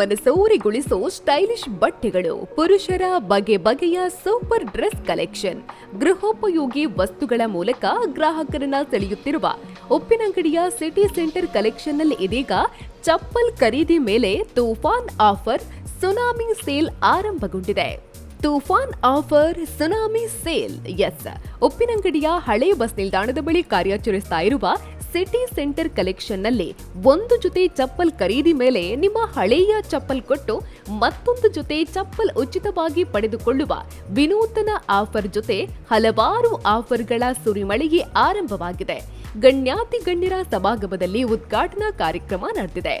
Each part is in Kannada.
ಮನಸೂರೆಗೊಳಿಸೋ ಸ್ಟೈಲಿಶ್ ಬಟ್ಟೆಗಳು, ಪುರುಷರ ಬಗೆ ಬಗೆಯ ಸೂಪರ್ ಡ್ರೆಸ್ ಕಲೆಕ್ಷನ್ ಗೃಹೋಪಯೋಗಿ ವಸ್ತುಗಳ ಮೂಲಕ ಗ್ರಾಹಕರನ್ನ ಸೆಳೆಯುತ್ತಿರುವ ಉಪ್ಪಿನಂಗಡಿಯ ಸಿಟಿ ಸೆಂಟರ್ ಕಲೆಕ್ಷನ್ನಲ್ಲಿ ಇದೀಗ ಚಪ್ಪಲ್ ಖರೀದಿ ಮೇಲೆ ತೂಫಾನ್ ಆಫರ್, ಸುನಾಮಿ ಸೇಲ್ ಆರಂಭಗೊಂಡಿದೆ. Toofan offer, tsunami sale S ಉಪ್ಪಿನಂಗಡಿಯ ಹಳೆ ಬಸ್ ನಿಲ್ದಾಣದ ಬಳಿ ಕಾರ್ಯಾಚರಿಸ್ತಾ ಇರುವ ಸಿಟಿ ಸೆಂಟರ್ ಕಲೆಕ್ಷನ್ನಲ್ಲಿ ಒಂದು ಜೊತೆ ಚಪ್ಪಲ್ ಖರೀದಿ ಮೇಲೆ ನಿಮ್ಮ ಹಳೆಯ ಚಪ್ಪಲ್ ಕೊಟ್ಟು ಮತ್ತೊಂದು ಜೊತೆ ಚಪ್ಪಲ್ ಉಚಿತವಾಗಿ ಪಡೆದುಕೊಳ್ಳುವ ವಿನೂತನ ಆಫರ್ ಜೊತೆ ಹಲವಾರು ಆಫರ್ಗಳ ಸುರಿಮಳೆಗೆ ಆರಂಭವಾಗಿದೆ. ಗಣ್ಯಾತಿ ಗಣ್ಯರ ಸಮಾಗಮದಲ್ಲಿ ಉದ್ಘಾಟನಾ ಕಾರ್ಯಕ್ರಮ ನಡೆದಿದೆ.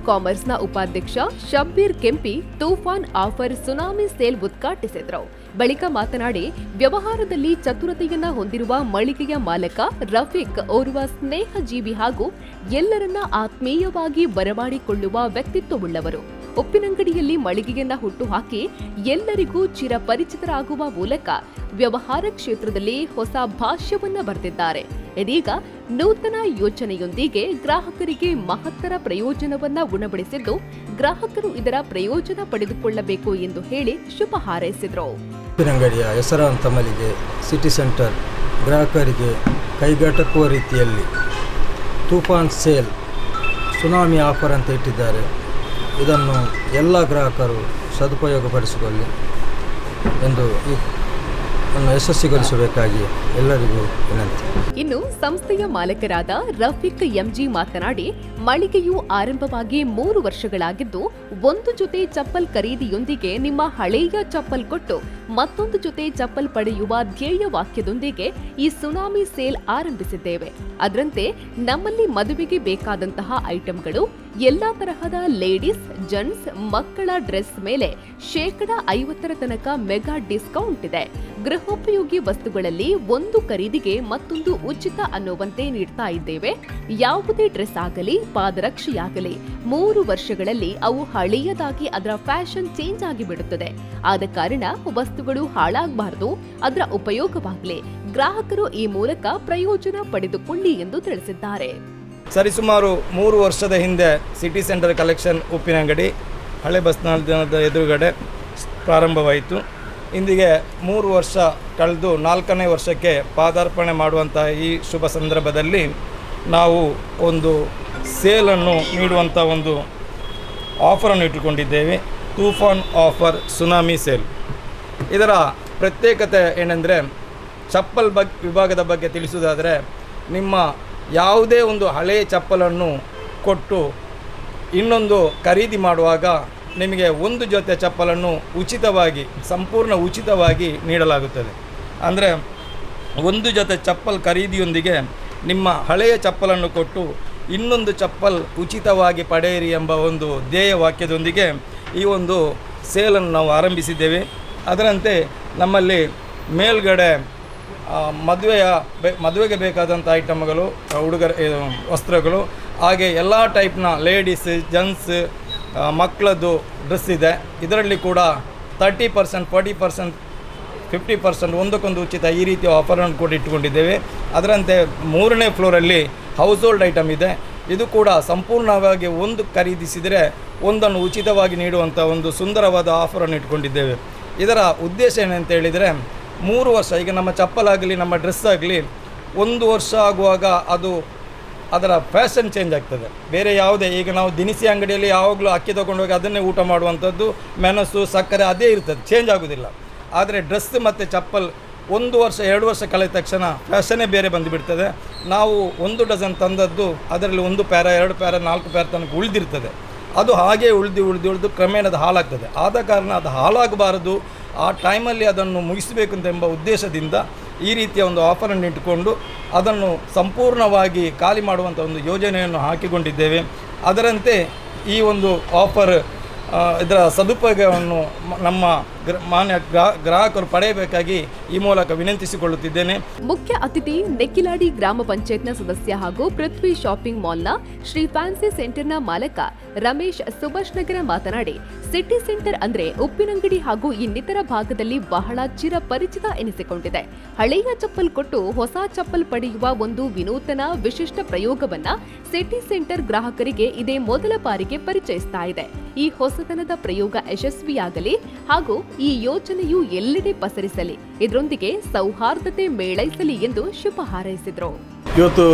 ಆಫ್ ಕಾಮರ್ಸ್ನ ಉಪಾಧ್ಯಕ್ಷ Shabbir Kempi Toofan offer tsunami sale ಉದ್ಘಾಟಿಸಿದರು. ಬಳಿಕ ಮಾತನಾಡಿ, ವ್ಯವಹಾರದಲ್ಲಿ ಚತುರತೆಯನ್ನ ಹೊಂದಿರುವ ಮಳಿಗೆಯ ಮಾಲಕ ರಫೀಕ್ ಓರ್ವ ಸ್ನೇಹಜೀವಿ ಹಾಗೂ ಎಲ್ಲರನ್ನ ಆತ್ಮೀಯವಾಗಿ ಬರಮಾಡಿಕೊಳ್ಳುವ ವ್ಯಕ್ತಿತ್ವವುಳ್ಳವರು. ಉಪ್ಪಿನಂಗಡಿಯಲ್ಲಿ ಮಳಿಗೆಯನ್ನ ಹುಟ್ಟುಹಾಕಿ ಎಲ್ಲರಿಗೂ ಚಿರಪರಿಚಿತರಾಗುವ ಮೂಲಕ ವ್ಯವಹಾರ ಕ್ಷೇತ್ರದಲ್ಲಿ ಹೊಸ ಭಾಷ್ಯವನ್ನ ಬರೆದಿದ್ದಾರೆ. ಇದೀಗ ನೂತನ ಯೋಜನೆಯೊಂದಿಗೆ ಗ್ರಾಹಕರಿಗೆ ಮಹತ್ತರ ಪ್ರಯೋಜನವನ್ನ ಉಣಬಡಿಸಿದ್ದು, ಗ್ರಾಹಕರು ಇದರ ಪ್ರಯೋಜನ ಪಡೆದುಕೊಳ್ಳಬೇಕು ಎಂದು ಹೇಳಿ ಶುಭ ಹಾರೈಸಿದರು. ಉಪ್ಪಿನಂಗಡಿಯ ಹೆಸರಾಂತ ಮಳಿಗೆ, ಸಿಟಿ ಸೆಂಟರ್, ಗ್ರಾಹಕರಿಗೆ ಕೈಗೆಟಕುವ ರೀತಿಯಲ್ಲಿ ತೂಫಾನ್ ಸೇಲ್, ಸುನಾಮಿ ಆಫರ್ ಅಂತ ಇಟ್ಟಿದ್ದಾರೆ. ಇದನ್ನು ಎಲ್ಲ ಗ್ರಾಹಕರು ಸದುಪಯೋಗಪಡಿಸಿಕೊಳ್ಳಿ ಎಂದು ಈ ಯಶಸ್ವಿಗೊಳಿಸಬೇಕಾಗಿ ಎಲ್ಲರಿಗೂ ವಿನಂತಿ. ಇನ್ನು ಸಂಸ್ಥೆಯ ಮಾಲಕರಾದ ರಫೀಕ್ ಎಂಜಿ ಮಾತನಾಡಿ, ಮಳಿಗೆಯು ಆರಂಭವಾಗಿ ಮೂರು ವರ್ಷಗಳಾಗಿದ್ದು, ಒಂದು ಜೊತೆ ಚಪ್ಪಲ್ ಖರೀದಿಯೊಂದಿಗೆ ನಿಮ್ಮ ಹಳೆಯ ಚಪ್ಪಲ್ ಕೊಟ್ಟು ಮತ್ತೊಂದು ಜೊತೆ ಚಪ್ಪಲ್ ಪಡೆಯುವ ಧ್ಯೇಯ ವಾಕ್ಯದೊಂದಿಗೆ ಈ ಸುನಾಮಿ ಸೇಲ್ ಆರಂಭಿಸಿದ್ದೇವೆ. ಅದರಂತೆ ನಮ್ಮಲ್ಲಿ ಮದುವೆಗೆ ಬೇಕಾದಂತಹ ಐಟಂಗಳು ಎಲ್ಲಾ ತರಹದ ಲೇಡೀಸ್, ಜೆಂಟ್ಸ್, ಮಕ್ಕಳ ಡ್ರೆಸ್ ಮೇಲೆ ಶೇಕಡ ಐವತ್ತರ ತನಕ ಮೆಗಾ ಡಿಸ್ಕೌಂಟ್ ಇದೆ. ಗೃಹೋಪಯೋಗಿ ವಸ್ತುಗಳಲ್ಲಿ ಒಂದು ಖರೀದಿಗೆ ಮತ್ತೊಂದು ಉಚಿತ ಅನ್ನುವಂತೆ ನೀಡ್ತಾ ಇದ್ದೇವೆ. ಯಾವುದೇ ಡ್ರೆಸ್ ಆಗಲಿ, ಪಾದರಕ್ಷೆಯಾಗಲಿ, ಮೂರು ವರ್ಷಗಳಲ್ಲಿ ಅವು ಹಳೆಯದಾಗಿ ಅದರ ಫ್ಯಾಷನ್ ಚೇಂಜ್ ಆಗಿಬಿಡುತ್ತದೆ ಆದ ಕಾರಣ ವಸ್ತುಗಳು ಹಾಳಾಗಬಾರದು, ಅದರ ಉಪಯೋಗವಾಗಲಿ. ಗ್ರಾಹಕರು ಈ ಮೂಲಕ ಪ್ರಯೋಜನ ಪಡೆದುಕೊಳ್ಳಿ ಎಂದು ತಿಳಿಸಿದ್ದಾರೆ. ಸರಿಸುಮಾರು ಮೂರು ವರ್ಷದ ಹಿಂದೆ ಸಿಟಿ ಸೆಂಟರ್ ಕಲೆಕ್ಷನ್ ಉಪ್ಪಿನಂಗಡಿ ಹಳೆ ಬಸ್ ನಿಲ್ದಾಣದ ಎದುರುಗಡೆ ಪ್ರಾರಂಭವಾಯಿತು. ಇಂದಿಗೆ ಮೂರು ವರ್ಷ ಕಳೆದು ನಾಲ್ಕನೇ ವರ್ಷಕ್ಕೆ ಪಾದಾರ್ಪಣೆ ಮಾಡುವಂಥ ಈ ಶುಭ ಸಂದರ್ಭದಲ್ಲಿ ನಾವು ಒಂದು ಸೇಲನ್ನು ನೀಡುವಂಥ ಒಂದು ಆಫರನ್ನು ಇಟ್ಟುಕೊಂಡಿದ್ದೇವೆ. Toofan offer tsunami sale. ಇದರ ಪ್ರತ್ಯೇಕತೆ ಏನೆಂದರೆ, ಚಪ್ಪಲ್ ಬಗ್ ವಿಭಾಗದ ಬಗ್ಗೆ ತಿಳಿಸುವುದಾದರೆ, ನಿಮ್ಮ ಯಾವುದೇ ಒಂದು ಹಳೆಯ ಚಪ್ಪಲನ್ನು ಕೊಟ್ಟು ಇನ್ನೊಂದು ಖರೀದಿ ಮಾಡುವಾಗ ನಿಮಗೆ ಒಂದು ಜೊತೆ ಚಪ್ಪಲನ್ನು ಉಚಿತವಾಗಿ, ಸಂಪೂರ್ಣ ಉಚಿತವಾಗಿ ನೀಡಲಾಗುತ್ತದೆ. ಅಂದರೆ ಒಂದು ಜೊತೆ ಚಪ್ಪಲ್ ಖರೀದಿಯೊಂದಿಗೆ ನಿಮ್ಮ ಹಳೆಯ ಚಪ್ಪಲನ್ನು ಕೊಟ್ಟು ಇನ್ನೊಂದು ಚಪ್ಪಲ್ ಉಚಿತವಾಗಿ ಪಡೆಯಿರಿ ಎಂಬ ಒಂದು ಧ್ಯೇಯ ವಾಕ್ಯದೊಂದಿಗೆ ಈ ಒಂದು ಸೇಲನ್ನು ನಾವು ಆರಂಭಿಸಿದ್ದೇವೆ. ಅದರಂತೆ ನಮ್ಮಲ್ಲಿ ಮೇಲ್ಗಡೆ ಮದುವೆಯ ಬೆ, ಮದುವೆಗೆ ಬೇಕಾದಂಥ ಐಟಮ್ಗಳು ಹುಡುಗರ ವಸ್ತ್ರಗಳು, ಹಾಗೆ ಎಲ್ಲ ಟೈಪ್ನ ಲೇಡೀಸ್ ಜೆಂಟ್ಸ್ ಮಕ್ಕಳದ್ದು ಡ್ರೆಸ್ ಇದೆ. ಇದರಲ್ಲಿ ಕೂಡ thirty percent forty percent fifty percent ಒಂದಕ್ಕೊಂದು ಉಚಿತ ಈ ರೀತಿಯ ಆಫರನ್ನು ಕೂಡ ಇಟ್ಟುಕೊಂಡಿದ್ದೇವೆ. ಅದರಂತೆ ಮೂರನೇ ಫ್ಲೋರಲ್ಲಿ ಹೌಸ್ ಹೋಲ್ಡ್ ಐಟಮ್ ಇದೆ. ಇದು ಕೂಡ ಸಂಪೂರ್ಣವಾಗಿ ಒಂದು ಖರೀದಿಸಿದರೆ ಒಂದನ್ನು ಉಚಿತವಾಗಿ ನೀಡುವಂಥ ಒಂದು ಸುಂದರವಾದ ಆಫರನ್ನು ಇಟ್ಕೊಂಡಿದ್ದೇವೆ ಇದರ ಉದ್ದೇಶ ಏನಂತ ಹೇಳಿದರೆ ಮೂರು ವರ್ಷ, ಈಗ ನಮ್ಮ ಚಪ್ಪಲಾಗಲಿ ನಮ್ಮ ಡ್ರೆಸ್ ಆಗಲಿ, ಒಂದು ವರ್ಷ ಆಗುವಾಗ ಅದು ಅದರ ಫ್ಯಾಷನ್ ಚೇಂಜ್ ಆಗ್ತದೆ. ಬೇರೆ ಯಾವುದೇ, ಈಗ ನಾವು ದಿನಸಿ ಅಂಗಡಿಯಲ್ಲಿ ಯಾವಾಗಲೂ ಅಕ್ಕಿ ತೊಗೊಂಡೋಗಿ ಅದನ್ನೇ ಊಟ ಮಾಡುವಂಥದ್ದು, ಮೆಣಸು, ಸಕ್ಕರೆ ಅದೇ ಇರ್ತದೆ, ಚೇಂಜ್ ಆಗೋದಿಲ್ಲ. ಆದರೆ ಡ್ರೆಸ್ ಮತ್ತು ಚಪ್ಪಲ್ ಒಂದು ವರ್ಷ, ಎರಡು ವರ್ಷ ಕಳೆದ ತಕ್ಷಣ ಫ್ಯಾಷನ್ನೇ ಬೇರೆ ಬಂದುಬಿಡ್ತದೆ. ನಾವು ಒಂದು ಡಜನ್ ತಂದದ್ದು ಅದರಲ್ಲಿ ಒಂದು ಪ್ಯಾರ, ಎರಡು ಪ್ಯಾರ, ನಾಲ್ಕು ಪ್ಯಾರ ತನಕ ಉಳಿದಿರ್ತದೆ. ಅದು ಹಾಗೆ ಉಳಿದು ಉಳಿದು ಉಳಿದು ಕ್ರಮೇಣ ಅದು ಹಾಳಾಗ್ತದೆ. ಆದ ಕಾರಣ ಅದು ಹಾಳಾಗಬಾರದು. ಆ ಟೈಮಲ್ಲಿ ಅದನ್ನು ಮುಗಿಸಬೇಕು ಎಂಬ ಉದ್ದೇಶದಿಂದ ಈ ರೀತಿಯ ಒಂದು ಆಫರನ್ನು ಇಟ್ಟುಕೊಂಡು ಅದನ್ನು ಸಂಪೂರ್ಣವಾಗಿ ಖಾಲಿ ಮಾಡುವಂಥ ಒಂದು ಯೋಜನೆಯನ್ನು ಹಾಕಿಕೊಂಡಿದ್ದೇವೆ. ಅದರಂತೆ ಈ ಒಂದು ಆಫರ್ ಇದರ ಸದುಪಯೋಗವನ್ನು ನಮ್ಮ ಮಾನ್ಯ ಗ್ರಾ, ಗ್ರಾಹಕರು ಪಡೆಯಬೇಕಾಗಿ ಈ ಮೂಲಕ ವಿನಂತಿಸಿಕೊಳ್ಳುತ್ತಿದ್ದೇನೆ. ಮುಖ್ಯ ಅತಿಥಿ ನೆಕ್ಕಿಲಾಡಿ ಗ್ರಾಮ ಪಂಚಾಯತ್ನ ಸದಸ್ಯ ಹಾಗೂ ಪೃಥ್ವಿ ಶಾಪಿಂಗ್ ಮಾಲ್ನ ಶ್ರೀ ಫ್ಯಾನ್ಸಿ ಸೆಂಟರ್ನ ಮಾಲಕ ರಮೇಶ್ ಸುಭಾಷ್ ನಗರ ಮಾತನಾಡಿ, ಸಿಟಿ ಸೆಂಟರ್ ಅಂದ್ರೆ ಉಪ್ಪಿನಂಗಡಿ ಹಾಗೂ ಇನ್ನಿತರ ಭಾಗದಲ್ಲಿ ಬಹಳ ಚಿರ ಪರಿಚಿತ ಎನಿಸಿಕೊಂಡಿದೆ. ಹಳೆಯ ಚಪ್ಪಲ್ ಕೊಟ್ಟು ಹೊಸ ಚಪ್ಪಲ್ ಪಡೆಯುವ ಒಂದು ವಿನೂತನ ವಿಶಿಷ್ಟ ಪ್ರಯೋಗವನ್ನ ಸಿಟಿ ಸೆಂಟರ್ ಗ್ರಾಹಕರಿಗೆ ಇದೇ ಮೊದಲ ಬಾರಿಗೆ ಪರಿಚಯಿಸ್ತಾ ಇದೆ. ಈ ಹೊಸತನದ ಪ್ರಯೋಗ ಯಶಸ್ವಿಯಾಗಲಿ ಹಾಗೂ ಈ ಯೋಜನೆಯು ಎಲ್ಲೆಡೆ ಪಸರಿಸಲಿ, ಇದರೊಂದಿಗೆ ಸೌಹಾರ್ದತೆ ಮೇಳೈಸಲಿ ಎಂದು ಶುಭ ಹಾರೈಸಿದ್ರು. ಇವತ್ತು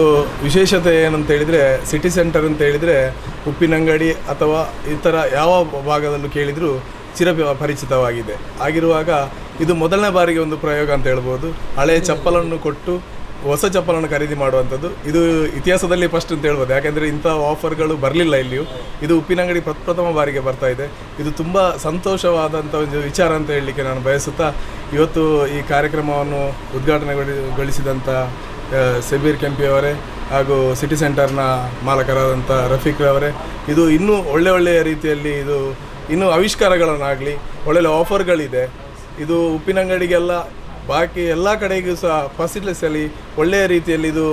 ವಿಶೇಷತೆ ಏನಂತ ಹೇಳಿದರೆ ಸಿಟಿ ಸೆಂಟರ್ ಅಂತ ಹೇಳಿದರೆ, ಉಪ್ಪಿನಂಗಡಿ ಅಥವಾ ಇತರ ಯಾವ ಭಾಗದಲ್ಲೂ ಕೇಳಿದರೂ ಚಿರ ಪರಿಚಿತವಾಗಿದೆ ಆಗಿರುವಾಗ ಇದು ಮೊದಲನೇ ಬಾರಿಗೆ ಒಂದು ಪ್ರಯೋಗ ಅಂತ ಹೇಳ್ಬೋದು. ಹಳೆಯ ಚಪ್ಪಲನ್ನು ಕೊಟ್ಟು ಹೊಸ ಚಪ್ಪಲನ್ನು ಖರೀದಿ ಮಾಡುವಂಥದ್ದು. ಇದು ಇತಿಹಾಸದಲ್ಲಿ ಫಸ್ಟ್ ಅಂತ ಹೇಳ್ಬೋದು. ಯಾಕೆಂದರೆ ಇಂಥ ಆಫರ್ಗಳು ಬರಲಿಲ್ಲ ಇಲ್ಲಿಯೂ. ಇದು ಉಪ್ಪಿನಂಗಡಿ ಪ್ರಪ್ರಥಮ ಬಾರಿಗೆ ಬರ್ತಾ ಇದೆ. ಇದು ತುಂಬ ಸಂತೋಷವಾದಂಥ ಒಂದು ವಿಚಾರ ಅಂತ ಹೇಳಲಿಕ್ಕೆ ನಾನು ಬಯಸುತ್ತಾ, ಇವತ್ತು ಈ ಕಾರ್ಯಕ್ರಮವನ್ನು ಉದ್ಘಾಟನೆಗೊಳಿಸಿದಂಥ ಸಬೀರ್ ಕೆಂಪಿಯವರೇ ಹಾಗೂ ಸಿಟಿ ಸೆಂಟರ್ನ ಮಾಲಕರಾದಂಥ ರಫೀಕ್ ಅವರೇ ಇದು ಇನ್ನೂ ಒಳ್ಳೆ ಒಳ್ಳೆಯ ರೀತಿಯಲ್ಲಿ ಇದು ಇನ್ನೂ ಆವಿಷ್ಕಾರಗಳನ್ನಾಗಲಿ, ಒಳ್ಳೊಳ್ಳೆ ಆಫರ್ಗಳಿದೆ ಇದು ಉಪ್ಪಿನಂಗಡಿಗೆಲ್ಲ ಬಾಕಿ ಎಲ್ಲ ಕಡೆಗೂ ಸಹ ಫಸಿಲಿಟಿಸಲಿ ಒಳ್ಳೆಯ ರೀತಿಯಲ್ಲಿ ಇದು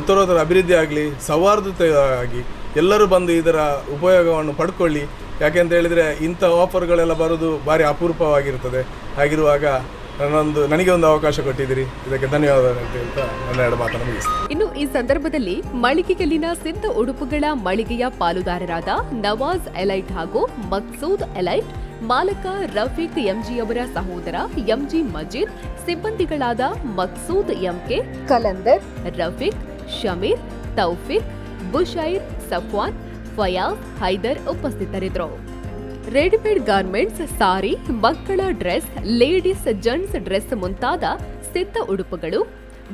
ಉತ್ತರೋತ್ತರ ಅಭಿವೃದ್ಧಿ ಆಗಲಿ ಸೌಹಾರ್ದತೆ ಆಗಿ ಎಲ್ಲರೂ ಬಂದು ಇದರ ಉಪಯೋಗವನ್ನು ಪಡ್ಕೊಳ್ಳಿ. ಯಾಕೆಂತ ಹೇಳಿದರೆ ಇಂಥ ಆಫರ್ಗಳೆಲ್ಲ ಬರೋದು ಭಾರಿ ಅಪರೂಪವಾಗಿರ್ತದೆ. ಹಾಗಿರುವಾಗ ನನ್ನೊಂದು ನನಗೆ ಒಂದು ಅವಕಾಶ ಕೊಟ್ಟಿದ್ದೀರಿ. ಇದಕ್ಕೆ ಧನ್ಯವಾದ ಅಂತ ಹೇಳ್ತಾ ನನ್ನ ಎರಡು ಮಾತನ್ನು ಮುಗಿಸ್ತೇನೆ. ಇನ್ನು ಈ ಸಂದರ್ಭದಲ್ಲಿ ಮಳಿಗೆಯಲ್ಲಿನ ಸಿದ್ಧ ಉಡುಪುಗಳ ಮಳಿಗೆಯ ಪಾಲುದಾರರಾದ ನವಾಜ್ ಎಲೈಟ್ ಹಾಗೂ ಮಕ್ಸೂದ್ ಎಲೈಟ್ ಮಾಲಕ ರಫೀಕ್ ಎಂಜಿ ಅವರ ಸಹೋದರ ಎಂಜಿ ಮಜೀದ್ ಸಿಬ್ಬಂದಿಗಳಾದ ಮಕ್ಸೂದ್ ಎಂಕೆ ಕಲಂದರ್ ರಫೀಕ್ ಶಮೀರ್ ತೌಫಿಕ್ ಬುಶೈರ್ ಸಫ್ವಾನ್ ಫಯಾಜ್ ಹೈದರ್ ಉಪಸ್ಥಿತರಿದ್ದರು. ರೆಡಿಮೇಡ್ ಗಾರ್ಮೆಂಟ್ಸ್ ಸಾರಿ ಮಕ್ಕಳ ಡ್ರೆಸ್ ಲೇಡೀಸ್ ಜೆಂಟ್ಸ್ ಡ್ರೆಸ್ ಮುಂತಾದ ಸಿದ್ಧ ಉಡುಪುಗಳು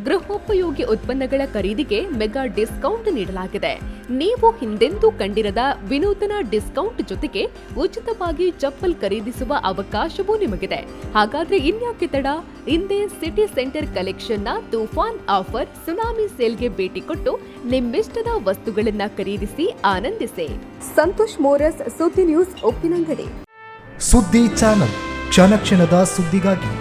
ಗೃಹೋಪಯೋಗಿ ಉತ್ಪನ್ನಗಳ ಖರೀದಿಗೆ ಮೆಗಾ ಡಿಸ್ಕೌಂಟ್ ನೀಡಲಾಗಿದೆ. ನೀವು ಹಿಂದೆಂದೂ ಕಂಡಿರದ ವಿನೂತನ ಡಿಸ್ಕೌಂಟ್ ಜೊತೆಗೆ ಉಚಿತವಾಗಿ ಚಪ್ಪಲ್ ಖರೀದಿಸುವ ಅವಕಾಶವೂ ನಿಮಗಿದೆ. ಹಾಗಾದ್ರೆ ಇನ್ಯಾಕೆ ತಡ? ಹಿಂದೆ ಸಿಟಿ ಸೆಂಟರ್ ಕಲೆಕ್ಷನ್ನ ತೂಫಾನ್ ಆಫರ್, ಸುನಾಮಿ ಸೇಲ್ಗೆ ಭೇಟಿ ಕೊಟ್ಟು ನಿಮ್ಮಿಷ್ಟದ ವಸ್ತುಗಳನ್ನ ಖರೀದಿಸಿ ಆನಂದಿಸಿ. ಸಂತೋಷ್ ಮೋರಸ್, ಸುದ್ದಿ ನ್ಯೂಸ್, ಉಪ್ಪಿನಂಗಡಿ. ಸುದ್ದಿ ಚಾನಲ್, ಕ್ಷಣ ಕ್ಷಣದ ಸುದ್ದಿಗಾಗಿ.